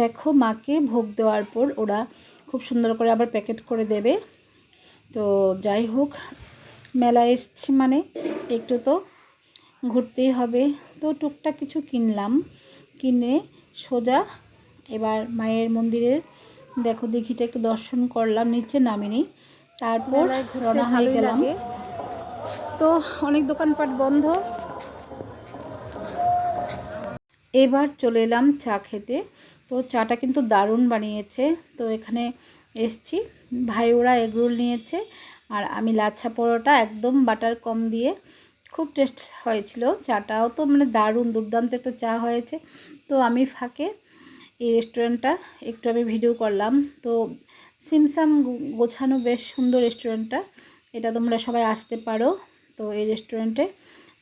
দেখো মাকে ভোগ দেওয়ার পর ওরা খুব সুন্দর করে আবার প্যাকেট করে দেবে। তো যাই হোক মেলা এসছি মানে একটু তো ঘুরতেই হবে। তো টুকটাক কিছু কিনলাম। কিনে সোজা এবার মায়ের মন্দিরের দেখো দিঘিটা একটু দর্শন করলাম নিচে নামিনি। তারপর রওনা হয়ে গেলাম। তো অনেক দোকানপাট বন্ধ। এবার চলে এলাম চা খেতে। তো চাটা কিন্তু দারুণ বানিয়েছে। তো এখানে এসছি। ভাই ওরা এগরোল নিয়েছে আর আমি লাচ্ছা পরোটা একদম বাটার কম দিয়ে। খুব টেস্ট হয়েছিল চাটাও তো মানে দারুণ, দুর্দান্ত একটা চা হয়েছে। তো আমি ফাঁকে এই রেস্টুরেন্টটা একটু আমি ভিডিও করলাম। তো সিমসাম গোছানো বেশ সুন্দর রেস্টুরেন্টটা। এটা তোমরা সবাই আসতে পারো। তো এই রেস্টুরেন্টে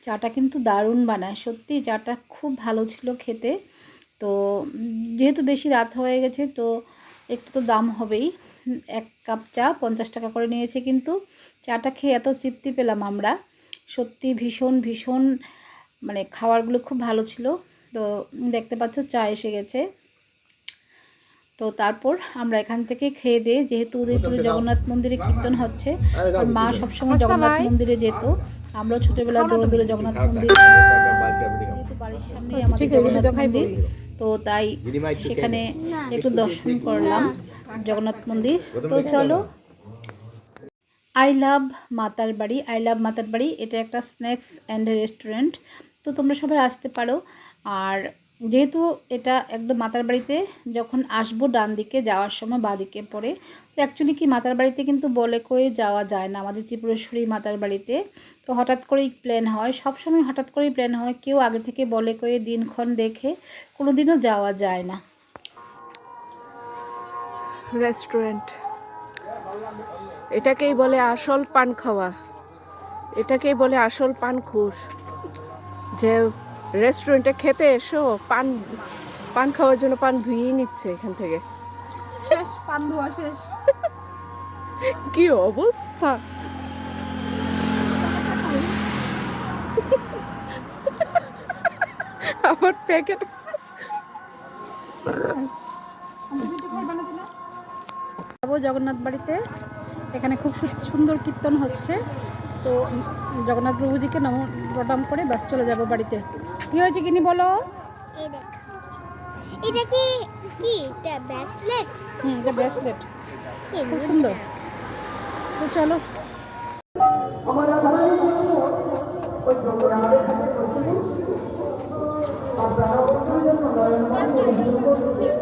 চাটা কিন্তু দারুণ বানায়। সত্যি চাটা খুব ভালো ছিল খেতে। তো যেহেতু বেশি রাত হয়ে গেছে, তো একটু তো দাম হবেই। এক কাপ চা, পঞ্চাশ টাকা করে নিয়েছে কিন্তু চাটা খেয়ে এত তৃপ্তি পেলাম আমরা। সত্যি ভীষণ ভীষণ মানে খাবারগুলো খুব ভালো ছিল। তো দেখতে পাচ্ছ চা এসে গেছে। তো তারপর আমরা এখান থেকে খেয়ে দিয়ে যেহেতু উদয়পুরে জগন্নাথ মন্দিরে কীর্তন হচ্ছে আর মা সবসময় জগন্নাথ মন্দিরে যেত। আমরা ছোটবেলায় দূরে দূরে জগন্নাথ মন্দির যেহেতু বাড়ির সামনে আমাদের জগন্নাথ মন্দির। তো তাই সেখানে একটু দর্শন করলাম জগন্নাথ মন্দির। তো চলো। আই লাভ মাতার বাড়ি। আই লাভ মাতার বাড়ি এটা একটা স্ন্যাক্স অ্যান্ড রেস্টুরেন্ট। তো তোমরা সবাই আসতে পারো। আর যেহেতু এটা একদম মাতার বাড়িতে, যখন আসব ডান দিকে যাওয়ার সময় বাঁ দিকে পড়ে, তো অ্যাকচুয়ালি কি মাতার বাড়িতে কিন্তু বলে কয়ে যাওয়া যায় না আমাদের ত্রিপুরেশ্বরী মাতার বাড়িতে। তো হঠাৎ করেই প্ল্যান হয় সব সময় হঠাৎ করেই প্ল্যান হয়, কেউ আগে থেকে বলে কয়ে দিনক্ষণ দেখে কোনো দিনও যাওয়া যায় না। রেস্টুরেন্ট এটাকেই বলে আসল পান খাওয়া। এটাকেই বলে আসল পান খুশ। যে রেস্টুরেন্টে খেতে এসো পান পান খাওয়ার জন্য পান ধুয়েই নিচ্ছে এখান থেকে। শেষ পান ধোয়া শেষ। কি অবস্থা? আবার প্যাকেট যাব জগন্নাথ বাড়িতে। এখানে খুব সুন্দর কীর্তন হচ্ছে। তো জগন্নাথ প্রভুজিকে নম প্রণাম করে বাস চলে যাব বাড়িতে। কি হয়েছে কিনি বলো? এই দেখো। এটা কি কি? এটা ব্রেসলেট হুম এটা ব্রেসলেট খুব সুন্দর। তো চলো। খুব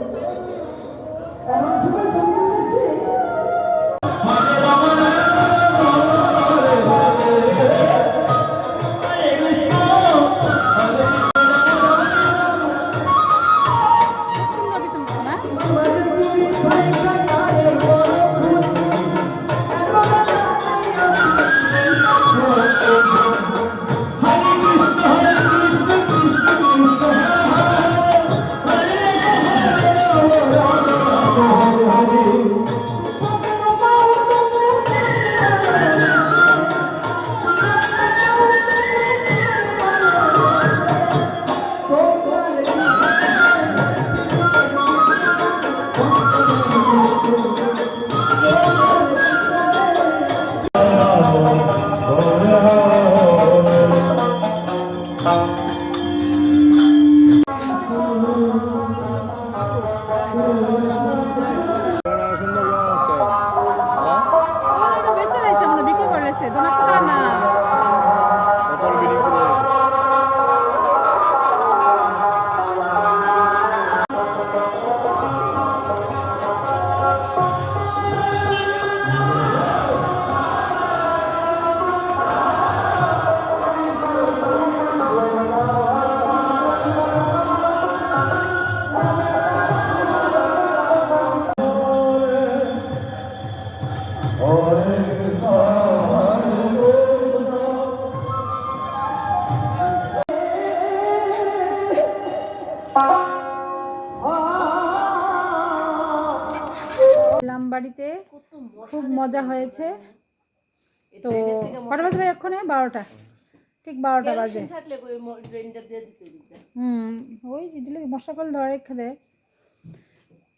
বাড়িতে খুব মজা হয়েছে। তো কটা বাজে ভাই এক্ষণে বারোটা ঠিক বারোটা বাজে। হুম ওই দিলে মশলা কল ধরে রেখে দেয়।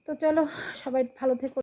তো চলো সবাই ভালো থেকো।